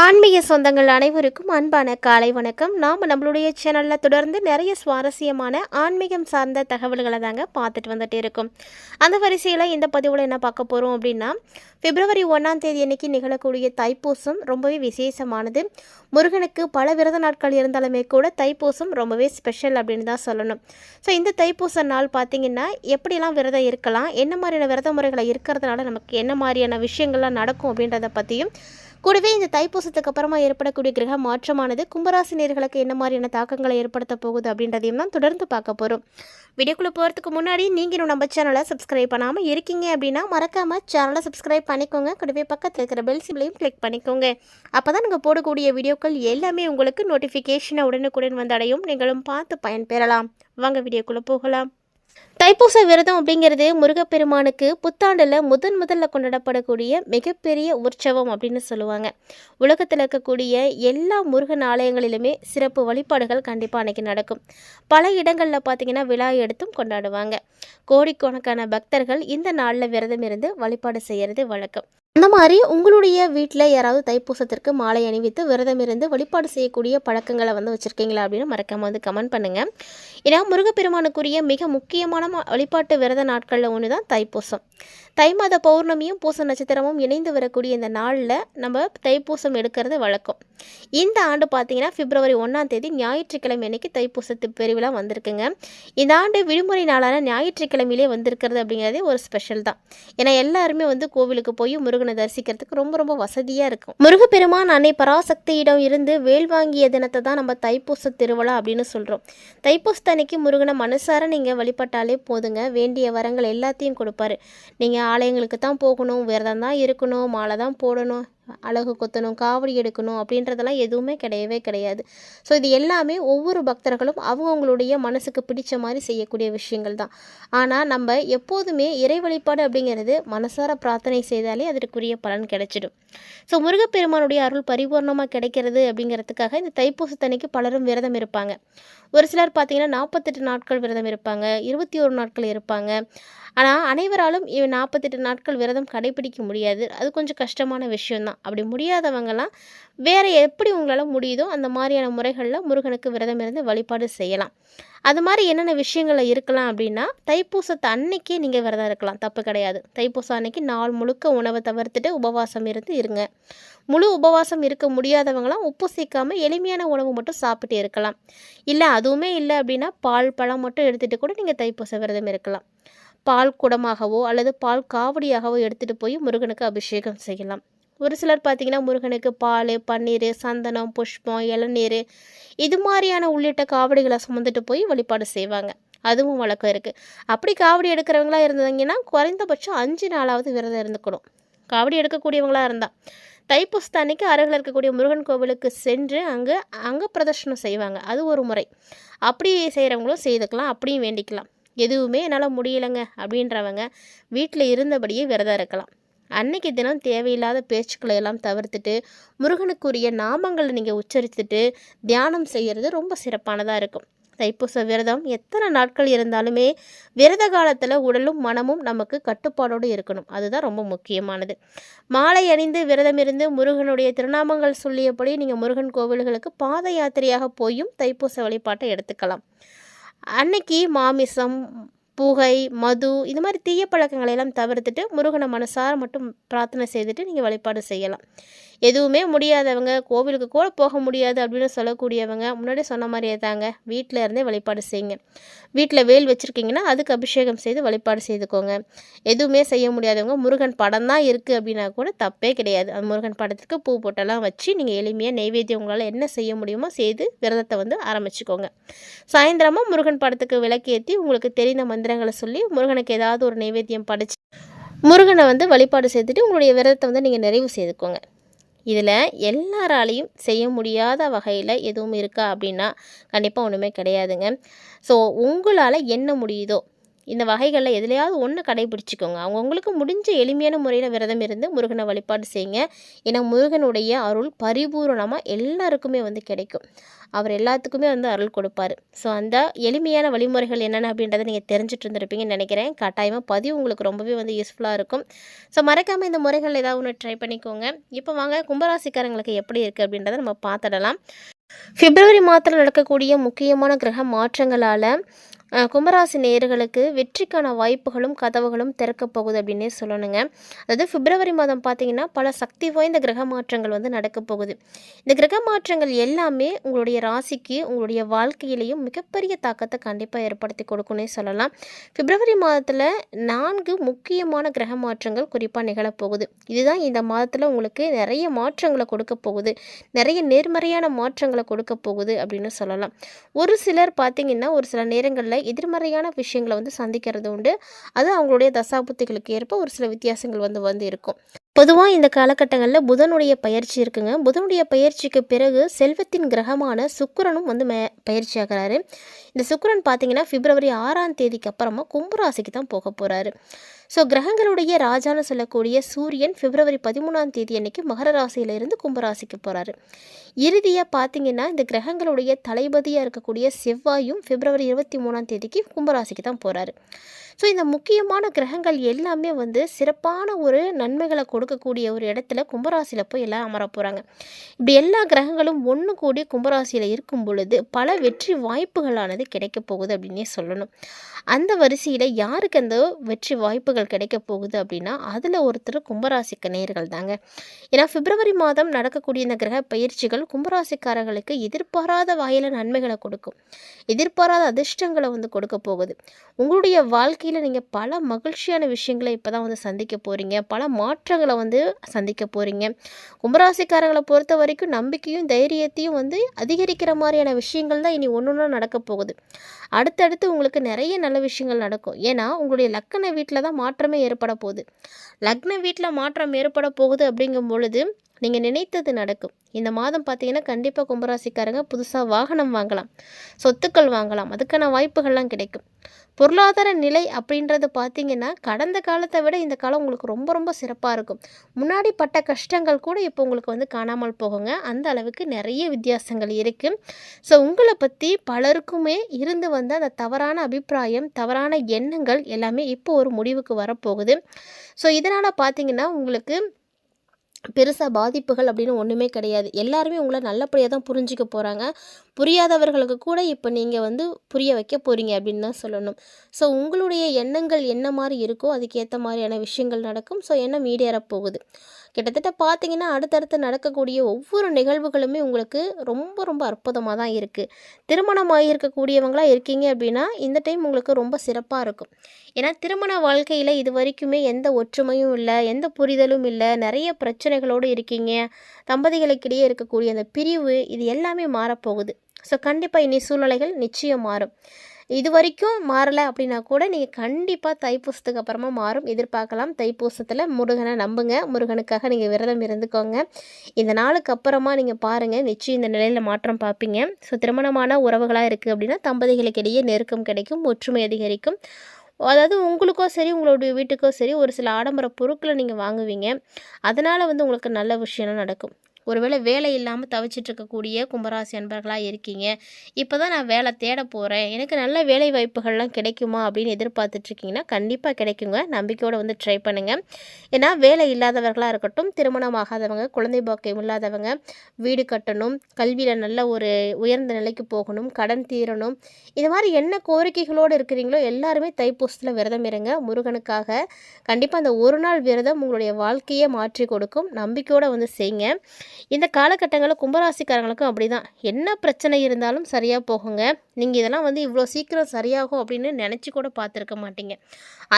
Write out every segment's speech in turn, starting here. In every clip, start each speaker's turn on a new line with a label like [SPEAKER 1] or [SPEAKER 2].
[SPEAKER 1] ஆன்மீக சொந்தங்கள் அனைவருக்கும் அன்பான காலை வணக்கம். நாம் நம்மளுடைய சேனலில் தொடர்ந்து நிறைய சுவாரஸ்யமான ஆன்மீகம் சார்ந்த தகவல்களை தாங்க பார்த்துட்டு வந்துட்டு இருக்கோம். அந்த வரிசையில் இந்த பதிவில் என்ன பார்க்க போகிறோம் அப்படின்னா பிப்ரவரி ஒன்றாம் தேதி அன்னைக்கு நிகழக்கூடிய தைப்பூசம் ரொம்பவே விசேஷமானது. முருகனுக்கு பல விரத நாட்கள் இருந்தாலுமே கூட தைப்பூசம் ரொம்பவே ஸ்பெஷல் அப்படின்னு தான் சொல்லணும். ஸோ இந்த தைப்பூச நாள் பார்த்தீங்கன்னா எப்படிலாம் விரதம் இருக்கலாம் என்ன மாதிரியான விரத முறைகளை இருக்கிறதுனால நமக்கு என்ன மாதிரியான விஷயங்கள்லாம் நடக்கும் அப்படின்றத பற்றியும் கூடவே இந்த தைப்பூசத்துக்கு அப்புறமா ஏற்படக்கூடிய கிரக மாற்றமானது கும்பராசினியர்களுக்கு என்ன மாதிரியான தாக்கங்களை ஏற்படுத்த போகுது அப்படின்றதையும் தான் தொடர்ந்து பார்க்க போகிறோம் வீடியோக்குள்ளே போகிறதுக்கு முன்னாடி நீங்கள் இன்னும் நம்ம சேனலை சப்ஸ்கிரைப் பண்ணாமல் இருக்கீங்க அப்படின்னா மறக்காமல் சேனலை சப்ஸ்கிரைப் பண்ணிக்கோங்க. கூடவே பக்கத்தில் இருக்கிற பெல் சிம்லையும் கிளிக் பண்ணிக்கோங்க. அப்போ தான் நாங்கள் போடக்கூடிய வீடியோக்கள் எல்லாமே உங்களுக்கு நோட்டிஃபிகேஷனை உடனுக்குடன் வந்தடையும் நீங்களும் பார்த்து பயன்பெறலாம். வாங்க வீடியோக்குள்ளே போகலாம். தைப்பூச விரதம் அப்படிங்கிறது முருகப்பெருமானுக்கு புத்தாண்டில் முதன் முதல்ல கொண்டாடப்படக்கூடிய மிகப்பெரிய உற்சவம் அப்படின்னு சொல்லுவாங்க. உலகத்தில் இருக்கக்கூடிய எல்லா முருகன் ஆலயங்களிலுமே சிறப்பு வழிபாடுகள் கண்டிப்பாக அன்றைக்கி நடக்கும். பல இடங்களில் பார்த்தீங்கன்னா விழா எடுத்தும் கொண்டாடுவாங்க. கோடிக்கணக்கான பக்தர்கள் இந்த நாளில் விரதம் இருந்து வழிபாடு செய்கிறது வழக்கம். அந்த மாதிரி உங்களுடைய வீட்டில் யாராவது தைப்பூசத்திற்கு மாலை அணிவித்து விரதம் இருந்து வழிபாடு செய்யக்கூடிய பழக்கங்களை வந்து வச்சுருக்கீங்களா அப்படின்னு மறக்காமல் வந்து கமெண்ட் பண்ணுங்கள் ஏன்னா முருகப்பெருமானுக்குரிய மிக முக்கியமான ம- வழிபாட்டு விரத நாட்களில் ஒன்று தான் தைப்பூசம். தை மாத பௌர்ணமியும் பூச நட்சத்திரமும் இணைந்து வரக்கூடிய இந்த நாளில் நம்ம தைப்பூசம் எடுக்கிறது வழக்கம். இந்த ஆண்டு பார்த்தீங்கன்னா பிப்ரவரி ஒன்றாம் தேதி ஞாயிற்றுக்கிழமை அன்னைக்கு தைப்பூசத்து பெருவிழா வந்திருக்குங்க. இந்த ஆண்டு விடுமுறை நாளான ஞாயிற்றுக்கிழமையிலே வந்திருக்கிறது அப்படிங்கிறதே ஒரு ஸ்பெஷல் தான். ஏன்னா எல்லாருமே வந்து கோவிலுக்கு போய் முருகன் தரிசிக்கிறதுக்கு ரொம்ப ரொம்ப வசதியாக இருக்கும். முருகப்பெருமான் அன்னை பராசக்தியிடம் இருந்து வேல் வாங்கிய தினத்தை தான் நம்ம தைப்பூச திருவிழா அப்படின்னு சொல்கிறோம் தைப்பூசத்தன்னைக்கு முருகனை மனசார நீங்கள் வழிபட்டாலே போதுங்க. வேண்டிய வரங்கள் எல்லாத்தையும் கொடுப்பாரு. நீங்கள் ஆலயங்களுக்கு தான் போகணும் விரதம் தான் இருக்கணும் மாலை தான் போடணும். அழகு கொத்தணும் காவடி எடுக்கணும் அப்படின்றதெல்லாம் எதுவுமே கிடையவே கிடையாது. ஸோ இது எல்லாமே ஒவ்வொரு பக்தர்களும் அவங்கவுங்களுடைய மனசுக்கு பிடிச்ச மாதிரி செய்யக்கூடிய விஷயங்கள் தான். ஆனால் நம்ம எப்போதுமே இறை வழிபாடு அப்படிங்கிறது மனசார பிரார்த்தனை செய்தாலே அதற்குரிய பலன் கிடைச்சிடும். ஸோ முருகப்பெருமானுடைய அருள் பரிபூர்ணமாக கிடைக்கிறது அப்படிங்கிறதுக்காக இந்த தைப்பூசத்தன்னைக்கு பலரும் விரதம் இருப்பாங்க. ஒரு சிலர் பார்த்தீங்கன்னா நாற்பத்தெட்டு நாட்கள் விரதம் இருப்பாங்க இருபத்தி ஒரு நாட்கள் இருப்பாங்க. ஆனால் அனைவராலும் இவன் நாற்பத்தெட்டு நாட்கள் விரதம் கடைபிடிக்க முடியாது. அது கொஞ்சம் கஷ்டமான விஷயம்தான். அப்படி முடியாதவங்கலாம் வேறு எப்படி உங்களால் முடியுதோ அந்த மாதிரியான முறைகளில் முருகனுக்கு விரதம் இருந்து வழிபாடு செய்யலாம். அது மாதிரி என்னென்ன விஷயங்களில் இருக்கலாம் அப்படின்னா தைப்பூசத்தை அன்னைக்கே நீங்கள் விரதம் இருக்கலாம். தப்பு கிடையாது. தைப்பூசம் அன்னைக்கு நாள் முழுக்க உணவை தவிர்த்துட்டு உபவாசம் இருந்து இருங்க. முழு உபவாசம் இருக்க முடியாதவங்களாம் உப்பு சேர்க்காமல் எளிமையான உணவு மட்டும் சாப்பிட்டு இருக்கலாம். இல்லை அதுவுமே இல்லை அப்படின்னா பால் பழம் மட்டும் எடுத்துகிட்டு கூட நீங்கள் தைப்பூச விரதம் இருக்கலாம். பால் குடமாகவோ அல்லது பால் காவடியாகவோ எடுத்துகிட்டு போய் முருகனுக்கு அபிஷேகம் செய்யலாம். ஒரு சிலர் பார்த்திங்கன்னா முருகனுக்கு பால் பன்னீர் சந்தனம் புஷ்பம் இளநீர் இது மாதிரியான உள்ளிட்ட காவடிகளை சுமந்துட்டு போய் வழிபாடு செய்வாங்க. அதுவும் வழக்கம் இருக்குது அப்படி காவடி எடுக்கிறவங்களா இருந்தீங்கன்னா குறைந்தபட்சம் அஞ்சு நாளாவது விரதம் இருந்துக்கணும். காவடி எடுக்கக்கூடியவங்களாக இருந்தால் தைப்பூசத்து அன்னைக்கு அருகில் இருக்கக்கூடிய முருகன் கோவிலுக்கு சென்று அங்கே அங்கே பிரதர்ஷனம் செய்வாங்க. அது ஒரு முறை. அப்படி செய்கிறவங்களும் செய்துக்கலாம். அப்படியும் வேண்டிக்கலாம். எதுவுமே என்னால் முடியலைங்க அப்படின்றவங்க வீட்டில் இருந்தபடியே விரதம் இருக்கலாம். அன்னைக்கு தினம் தேவையில்லாத பேச்சுக்களை எல்லாம் தவிர்த்துட்டு முருகனுக்குரிய நாமங்களை நீங்கள் உச்சரித்துட்டு தியானம் செய்கிறது ரொம்ப சிறப்பானதாக இருக்கும். தைப்பூச விரதம் எத்தனை நாட்கள் இருந்தாலுமே விரத காலத்தில் உடலும் மனமும் நமக்கு கட்டுப்பாடோடு இருக்கணும். அதுதான் ரொம்ப முக்கியமானது. மாலை அணிந்து விரதம் இருந்து முருகனுடைய திருநாமங்கள் சொல்லியபடி நீங்கள் முருகன் கோவில்களுக்கு பாத யாத்திரையாக போயும் தைப்பூச வழிபாட்டை எடுத்துக்கலாம். அன்னைக்கு மாமிசம் புகை மது இது மாதிரி தீய பழக்கங்களை எல்லாம் தவிர்த்துட்டு முருகனை மனசார மட்டும் பிரார்த்தனை செய்துட்டு நீங்கள் வழிபாடு செய்யலாம். எதுவுமே முடியாதவங்க கோவிலுக்கு கூட போக முடியாது அப்படின்னு சொல்லக்கூடியவங்க முன்னாடி சொன்ன மாதிரியே தாங்க. வீட்டில் இருந்தே வழிபாடு செய்யுங்க. வீட்டில் வேல் வச்சுருக்கீங்கன்னா அதுக்கு அபிஷேகம் செய்து வழிபாடு செய்துக்கோங்க. எதுவுமே செய்ய முடியாதவங்க முருகன் படம் தான் இருக்குது அப்படின்னா கூட தப்பே கிடையாது. அந்த முருகன் படத்துக்கு பூ போட்டெல்லாம் வச்சு நீங்கள் எளிமையாக நெய்வேத்தியம் உங்களால் என்ன செய்ய முடியுமோ செய்து விரதத்தை வந்து ஆரம்பிச்சுக்கோங்க. சாயந்தரமாக முருகன் படத்துக்கு விளக்கேற்றி உங்களுக்கு தெரிந்த மந்திரங்களை சொல்லி முருகனுக்கு ஏதாவது ஒரு நைவேத்தியம் படைச்சு முருகனை வந்து வழிபாடு செய்துட்டு உங்களுடைய விரதத்தை வந்து நீங்கள் நிறைவு செய்துக்கோங்க. இதில் எல்லாராலையும் செய்ய முடியாத வகையில் எதுவும் இருக்கா அப்படின்னா கண்டிப்பாக ஒன்றுமே கிடையாதுங்க. ஸோ உங்களால் என்ன முடியுதோ இந்த வகைகளில் எதுலையாவது ஒன்று கடைபிடிச்சிக்கோங்க. அவங்கவுங்களுக்கு முடிஞ்ச எளிமையான முறையில் விரதம் இருந்து முருகனை வழிபாடு செய்யுங்க. ஏன்னா முருகனுடைய அருள் பரிபூரணமாக எல்லாருக்குமே வந்து கிடைக்கும். அவர் எல்லாத்துக்குமே வந்து அருள் கொடுப்பாரு. ஸோ அந்த எளிமையான வழிமுறைகள் என்னென்ன அப்படின்றத நீங்கள் தெரிஞ்சுட்டு இருந்திருப்பீங்கன்னு நினைக்கிறேன். கட்டாயமாக பதிவு உங்களுக்கு ரொம்பவே வந்து யூஸ்ஃபுல்லாக இருக்கும். ஸோ மறக்காமல் இந்த முறைகள் ஏதாவது ஒன்று ட்ரை பண்ணிக்கோங்க. இப்போ வாங்க கும்பராசிக்காரங்களுக்கு எப்படி இருக்குது அப்படின்றத நம்ம பார்த்துடலாம். பிப்ரவரி மாதத்தில் நடக்கக்கூடிய முக்கியமான கிரக மாற்றங்களால் கும்பராசி நேயர்களுக்கு வெற்றிக்கான வாய்ப்புகளும் கதவுகளும் திறக்கப் போகுது அப்படின்னே சொல்லணுங்க. அதாவது பிப்ரவரி மாதம் பார்த்தீங்கன்னா பல சக்தி வாய்ந்த கிரக மாற்றங்கள் வந்து நடக்கப் போகுது. இந்த கிரக மாற்றங்கள் எல்லாமே உங்களுடைய ராசிக்கு உங்களுடைய வாழ்க்கையிலையும் மிகப்பெரிய தாக்கத்தை கண்டிப்பாக ஏற்படுத்தி கொடுக்குன்னே சொல்லலாம். பிப்ரவரி மாதத்தில் நான்கு முக்கியமான கிரக மாற்றங்கள் குறிப்பாக நிகழப்போகுது இதுதான் இந்த மாதத்தில் உங்களுக்கு நிறைய மாற்றங்களை கொடுக்க போகுது. நிறைய நேர்மறையான மாற்றங்களை கொடுக்க போகுது அப்படின்னு சொல்லலாம். ஒரு சிலர் பார்த்தீங்கன்னா ஒரு சில நேரங்களில் எதிர்மறையான விஷயங்களை வந்து சந்திக்கிறது உண்டு. அது அவங்களுடைய தசாபுத்திகளுக்கு ஏற்ப ஒரு சில வித்தியாசங்கள் வந்து வந்து இருக்கும் பொதுவாக இந்த காலகட்டங்களில் புதனுடைய பயிற்சி இருக்குங்க. புதனுடைய பயிற்சிக்கு பிறகு செல்வத்தின் கிரகமான சுக்கரனும் வந்து மே பயிற்சி ஆகிறாரு. இந்த சுக்கிரன் பார்த்தீங்கன்னா பிப்ரவரி ஆறாம் தேதிக்கு அப்புறமா கும்பராசிக்கு தான் போக போகிறாரு ஸோ கிரகங்களுடைய ராஜான்னு சொல்லக்கூடிய சூரியன் பிப்ரவரி பதிமூணாம் தேதி அன்னைக்கு மகர ராசியிலிருந்து கும்பராசிக்கு போகிறாரு இறுதியாக பார்த்தீங்கன்னா இந்த கிரகங்களுடைய தளபதியாக இருக்கக்கூடிய செவ்வாயும் பிப்ரவரி இருபத்தி மூணாம் தேதிக்கு கும்பராசிக்கு தான் போகிறாரு ஸோ இந்த முக்கியமான கிரகங்கள் எல்லாமே வந்து சிறப்பான ஒரு நன்மைகளை கொடுக்கக்கூடிய ஒரு இடத்துல கும்பராசியில் போய் எல்லாம் அமர போகிறாங்க இப்படி எல்லா கிரகங்களும் ஒன்று கூடி கும்பராசியில் இருக்கும் பொழுது பல வெற்றி வாய்ப்புகளானது கிடைக்க போகுது அப்படின்னே சொல்லணும். அந்த வரிசையில் யாருக்கு அந்த வெற்றி வாய்ப்புகள் கிடைக்க போகுது அப்படின்னா அதில் ஒருத்தர் கும்பராசிக்கு நேர்கள் தாங்க. ஏன்னா பிப்ரவரி மாதம் நடக்கக்கூடிய இந்த கிரக பயிற்சிகள் கும்பராசிக்காரர்களுக்கு எதிர்பாராத வகையில் நன்மைகளை கொடுக்கும். எதிர்பாராத அதிர்ஷ்டங்களை வந்து கொடுக்க போகுது. உங்களுடைய வாழ்க்கை வாழ்க்கையில் நீங்கள் பல மகிழ்ச்சியான விஷயங்களை இப்போ தான் வந்து சந்திக்க போகிறீங்க பல மாற்றங்களை வந்து சந்திக்க போகிறீங்க கும்பராசிக்காரங்களை பொறுத்த வரைக்கும் நம்பிக்கையும் தைரியத்தையும் வந்து அதிகரிக்கிற மாதிரியான விஷயங்கள் தான் இனி ஒன்று ஒன்றும் நடக்க போகுது. அடுத்தடுத்து உங்களுக்கு நிறைய நல்ல விஷயங்கள் நடக்கும். ஏன்னா உங்களுடைய லக்கண வீட்டில் தான் மாற்றமே ஏற்பட போகுது. லக்ன வீட்டில் மாற்றம் ஏற்பட போகுது அப்படிங்கும் பொழுது நீங்கள் நினைத்தது நடக்கும். இந்த மாதம் பார்த்தீங்கன்னா கண்டிப்பாக கும்பராசிக்காரங்க புதுசாக வாகனம் வாங்கலாம் சொத்துக்கள் வாங்கலாம் அதுக்கான வாய்ப்புகள்லாம் கிடைக்கும். பொருளாதார நிலை அப்படின்றது பார்த்தீங்கன்னா கடந்த காலத்தை விட இந்த காலம் உங்களுக்கு ரொம்ப ரொம்ப சிறப்பாக இருக்கும். முன்னாடி பட்ட கஷ்டங்கள் கூட இப்போ உங்களுக்கு வந்து காணாமல் போகுங்க. அந்த அளவுக்கு நிறைய வித்தியாசங்கள் இருக்குது ஸோ உங்களை பற்றி பலருக்குமே இருந்து வந்த அந்த தவறான அபிப்பிராயம் தவறான எண்ணங்கள் எல்லாமே இப்போ ஒரு முடிவுக்கு வரப்போகுது. ஸோ இதனால் பார்த்தீங்கன்னா உங்களுக்கு பெருசாக பாதிப்புகள் அப்படின்னு ஒன்றுமே கிடையாது. எல்லாருமே உங்களை நல்லபடியாக தான் புரிஞ்சிக்க போகிறாங்க புரியாதவர்களுக்கு கூட இப்போ நீங்கள் வந்து புரிய வைக்க போகிறீங்க அப்படின்னு தான் சொல்லணும். ஸோ உங்களுடைய எண்ணங்கள் என்ன மாதிரி இருக்கோ அதுக்கேற்ற மாதிரியான விஷயங்கள் நடக்கும். ஸோ எண்ணம் ஈடேறப் போகுது. கிட்டத்தட்ட பார்த்தீங்கன்னா அடுத்தடுத்து நடக்கக்கூடிய ஒவ்வொரு நிகழ்வுகளுமே உங்களுக்கு ரொம்ப ரொம்ப அற்புதமாக தான் இருக்குது திருமணம் ஆகியிருக்கக்கூடியவங்களாக இருக்கீங்க அப்படின்னா இந்த டைம் உங்களுக்கு ரொம்ப சிறப்பாக இருக்கும். ஏன்னா திருமண வாழ்க்கையில் இது வரைக்குமே எந்த ஒற்றுமையும் இல்லை எந்த புரிதலும் இல்லை நிறைய பிரச்சனைகளோடு இருக்கீங்க. தம்பதிகளுக்கிடையே இருக்கக்கூடிய அந்த பிரிவு இது எல்லாமே மாறப்போகுது. ஸோ கண்டிப்பாக இனி சூழ்நிலைகள் நிச்சயம் மாறும். இது வரைக்கும் மாறலை அப்படின்னா கூட நீங்கள் கண்டிப்பாக தைப்பூசத்துக்கு அப்புறமா மாறும். எதிர்பார்க்கலாம். தைப்பூசத்தில் முருகனை நம்புங்க. முருகனுக்காக நீங்கள் விரதம் இருந்துக்கோங்க. இந்த நாளுக்கு அப்புறமா நீங்கள் பாருங்கள் நிச்சயம் இந்த நிலையில் மாற்றம் பார்ப்பீங்க. ஸோ திருமணமான உறவுகளாக இருக்குது அப்படின்னா தம்பதிகளுக்கு இடையே நெருக்கம் கிடைக்கும். ஒற்றுமை அதிகரிக்கும். அதாவது உங்களுக்கோ சரி உங்களுடைய வீட்டுக்கோ சரி ஒரு சில ஆடம்பர பொருட்களை நீங்கள் வாங்குவீங்க. அதனால் வந்து உங்களுக்கு நல்ல விஷயம்லாம் நடக்கும். ஒருவேளை வேலை இல்லாமல் தவிச்சிட்டு இருக்கக்கூடிய கும்பராசி அன்பர்களாக இருக்கீங்க. இப்போ தான் நான் வேலை தேட போகிறேன் எனக்கு நல்ல வேலை வாய்ப்புகள்லாம் கிடைக்குமா அப்படின்னு எதிர்பார்த்துட்ருக்கீங்கன்னா கண்டிப்பாக கிடைக்குங்க. நம்பிக்கையோடு வந்து ட்ரை பண்ணுங்கள் ஏன்னா வேலை இல்லாதவர்களாக இருக்கட்டும் திருமணம் ஆகாதவங்க குழந்தை பாக்கியம் இல்லாதவங்க வீடு கட்டணும் கல்வியில் நல்ல ஒரு உயர்ந்த நிலைக்கு போகணும் கடன் தீரணும் இது மாதிரி என்ன கோரிக்கைகளோடு இருக்கிறீங்களோ எல்லாருமே தைப்பூசத்தில் விரதம் இருங்க. முருகனுக்காக கண்டிப்பாக அந்த ஒரு நாள் விரதம் உங்களுடைய வாழ்க்கையை மாற்றி கொடுக்கும். நம்பிக்கையோடு வந்து செய்யுங்க இந்த காலகட்டங்களில் கும்பராசிக்காரங்களுக்கும் அப்படி தான் என்ன பிரச்சனை இருந்தாலும் சரியாக போகுங்க. நீங்கள் இதெல்லாம் வந்து இவ்வளோ சீக்கிரம் சரியாகும் அப்படின்னு நினச்சி கூட பார்த்துருக்க மாட்டீங்க.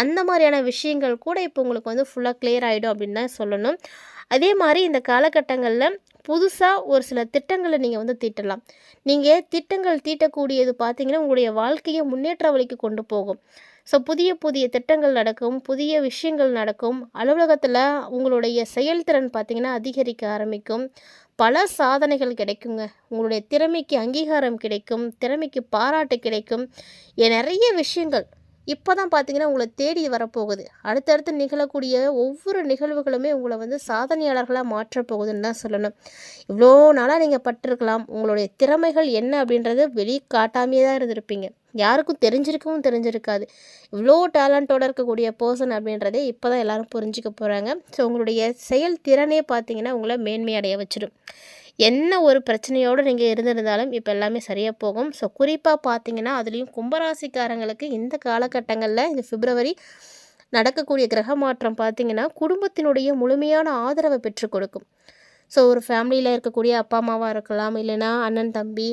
[SPEAKER 1] அந்த மாதிரியான விஷயங்கள் கூட இப்போ உங்களுக்கு வந்து ஃபுல்லாக கிளியர் ஆகிடும் அப்படின்னு தான் சொல்லணும். அதே மாதிரி இந்த காலகட்டங்களில் புதுசாக ஒரு சில திட்டங்களை நீங்கள் வந்து தீட்டலாம். நீங்கள் திட்டங்கள் தீட்டக்கூடியது பார்த்தீங்கன்னா உங்களுடைய வாழ்க்கையை முன்னேற்ற வழிக்கு கொண்டு போகும். ஸோ புதிய புதிய திட்டங்கள் நடக்கும் புதிய விஷயங்கள் நடக்கும். அலுவலகத்தில் உங்களுடைய செயல்திறன் பார்த்திங்கன்னா அதிகரிக்க ஆரம்பிக்கும். பல சாதனைகள் கிடைக்குங்க. உங்களுடைய திறமைக்கு அங்கீகாரம் கிடைக்கும் திறமைக்கு பாராட்டு கிடைக்கும். நிறைய விஷயங்கள் இப்போ தான் பார்த்தீங்கன்னா உங்களை தேடி வரப்போகுது. அடுத்தடுத்து நிகழக்கூடிய ஒவ்வொரு நிகழ்வுகளுமே உங்களை வந்து சாதனையாளர்களாக மாற்றப்போகுதுன்னு தான் சொல்லணும். இவ்வளோ நாளாக நீங்கள் பட்டிருக்கலாம். உங்களுடைய திறமைகள் என்ன அப்படின்றது வெளிக்காட்டாமையே தான் இருந்திருப்பீங்க. யாருக்கும் தெரிஞ்சிருக்கவும் தெரிஞ்சிருக்காது. இவ்வளோ டேலண்ட்டோட இருக்கக்கூடிய பர்சன் அப்படின்றதே இப்போ தான் எல்லோரும் புரிஞ்சுக்க போகிறாங்க ஸோ உங்களுடைய செயல் திறனே பார்த்தீங்கன்னா உங்களை மேன்மையடைய வச்சிடும் என்ன ஒரு பிரச்சனையோடு நீங்கள் இருந்திருந்தாலும் இப்போ எல்லாமே சரியாக போகும். ஸோ குறிப்பாக பார்த்தீங்கன்னா அதுலேயும் கும்பராசிக்காரங்களுக்கு இந்த காலகட்டங்களில் இந்த பிப்ரவரி நடக்கக்கூடிய கிரக மாற்றம் பார்த்தீங்கன்னா குடும்பத்தினுடைய முழுமையான ஆதரவை பெற்றுக் கொடுக்கும். ஸோ ஒரு ஃபேமிலியில் இருக்கக்கூடிய அப்பா அம்மாவாக இருக்கலாம் இல்லைன்னா அண்ணன் தம்பி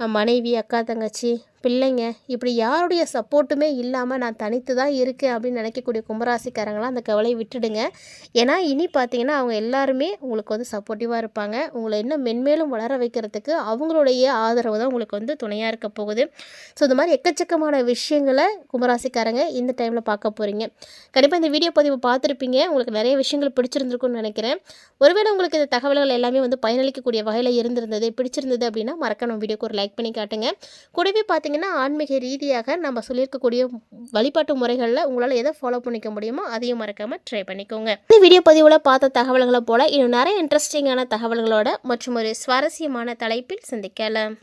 [SPEAKER 1] மனைவி அக்கா தங்கச்சி பிள்ளைங்க இப்படி யாருடைய சப்போர்ட்டுமே இல்லாமல் நான் தனித்து தான் இருக்கேன் அப்படின்னு நினைக்கக்கூடிய கும்பராசிக்காரங்களாம் அந்த கவலையை விட்டுடுங்க. ஏன்னா இனி பார்த்தீங்கன்னா அவங்க எல்லாருமே உங்களுக்கு வந்து சப்போர்ட்டிவாக இருப்பாங்க. உங்களை இன்னும் மென்மேலும் வளர வைக்கிறதுக்கு அவங்களுடைய ஆதரவு தான் உங்களுக்கு வந்து துணையாக இருக்க போகுது. ஸோ இந்த மாதிரி எக்கச்சக்கமான விஷயங்களை கும்பராசிக்காரங்க இந்த டைமில் பார்க்க போகிறீங்க கண்டிப்பாக இந்த வீடியோ பதிவு பார்த்துருப்பீங்க. உங்களுக்கு நிறைய விஷயங்கள் பிடிச்சிருந்துருக்குன்னு நினைக்கிறேன். ஒருவேளை உங்களுக்கு இந்த தகவல்கள் எல்லாமே வந்து பயனளிக்கக்கூடிய வகையில் இருந்திருந்தது பிடிச்சிருந்தது அப்படின்னா மறக்கணும் வீடியோக்கு ஒரு லைக் பண்ணி காட்டுங்க. கூடவே பார்த்தீங்கன்னா ஆன்மீக ரீதியாக நம்ம சொல்லியிருக்கக்கூடிய வழிபாட்டு முறைகளில் உங்களால் எதை ஃபாலோ பண்ணிக்க முடியுமோ அதையும் மறக்காமல் ட்ரை பண்ணிக்கோங்க. இந்த வீடியோ பதிவில் பார்த்த தகவல்களை போல இன்னும் நிறைய இன்ட்ரெஸ்டிங்கான தகவல்களோட மற்றும் ஒரு சுவாரஸ்யமான தலைப்பில் சந்திக்கலாம்.